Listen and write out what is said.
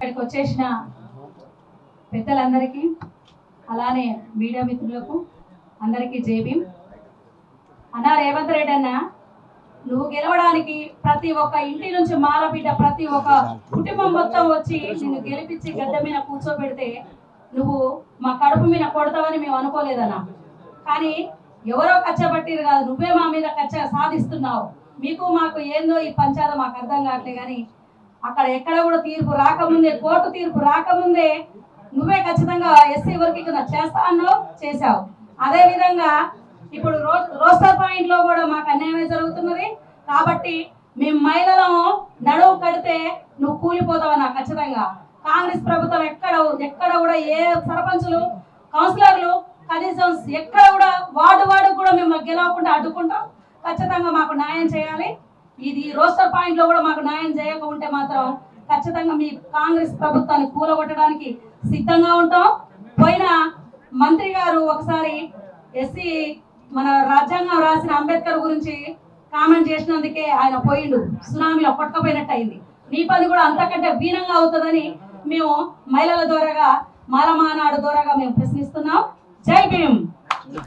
వచ్చేసిన పెద్దలందరికీ అలానే మీడియా మిత్రులకు అందరికీ జేబీం అన్నా రేవంత్ రెడ్డి అన్న నువ్వు గెలవడానికి ప్రతి ఒక్క ఇంటి నుంచి మాలబిడ్డ ప్రతి ఒక్క కుటుంబం మొత్తం వచ్చి నిన్ను గెలిపించి గడ్డ మీద కూర్చోబెడితే నువ్వు మా కడుపు మీద కొడతావని మేము అనుకోలేదన్నా. కానీ ఎవరో కచ్చబట్టిరు కాదు నువ్వే మా మీద కచ్చ సాధిస్తున్నావు. మీకు మాకు ఏందో ఈ పంచాయత మాకు అర్థం కావట్లే కానీ అక్కడ ఎక్కడ కూడా తీర్పు రాకముందే కోర్టు తీర్పు రాకముందే నువ్వే ఖచ్చితంగా ఎస్సీ వర్గీకరణ చేస్తా అన్నావు చేశావు. అదే విధంగా ఇప్పుడు రో రోస్టర్ పాయింట్లో కూడా మాకు అన్యాయమే జరుగుతున్నది. కాబట్టి మేము మహిళలము నడువు కడితే నువ్వు కూలిపోతావన్నా ఖచ్చితంగా. కాంగ్రెస్ ప్రభుత్వం ఎక్కడ ఎక్కడ కూడా ఏ సర్పంచులు కౌన్సిలర్లు కనీసం ఎక్కడ కూడా వార్డు వార్డు కూడా మేము గెలవకుండా అడ్డుకుంటాం. ఖచ్చితంగా మాకు న్యాయం చేయాలి. ఇది రోస్టర్ పాయింట్లో కూడా మాకు న్యాయం చేయకుంటే మాత్రం ఖచ్చితంగా మీ కాంగ్రెస్ ప్రభుత్వాన్ని కూలగొట్టడానికి సిద్ధంగా ఉంటాం. పోయిన మంత్రి గారు ఒకసారి ఎస్సీ మన రాజ్యాంగం రాసిన అంబేద్కర్ గురించి కామెంట్ చేసినందుకే ఆయన పోయిండు. సునామీలో కొట్టకపోయినట్టు అయింది నీ పని కూడా అంతకంటే వీనంగా అవుతుందని మేము మహిళల ద్వారాగా మాలమానాడు ద్వారాగా మేము ప్రశ్నిస్తున్నాం. జై భీమ్!